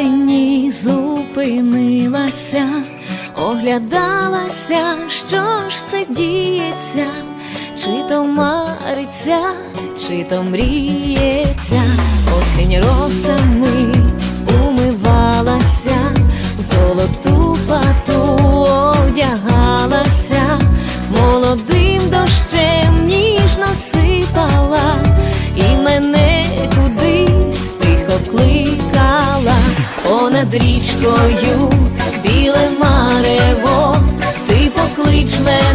осені зупинилася, оглядалася, що ж це діється, чи то мариться, чи то мріється, осінь росами умивалася, в золоту фату одягалася, молодим дощем понад річкою біле марево, ти поклич мене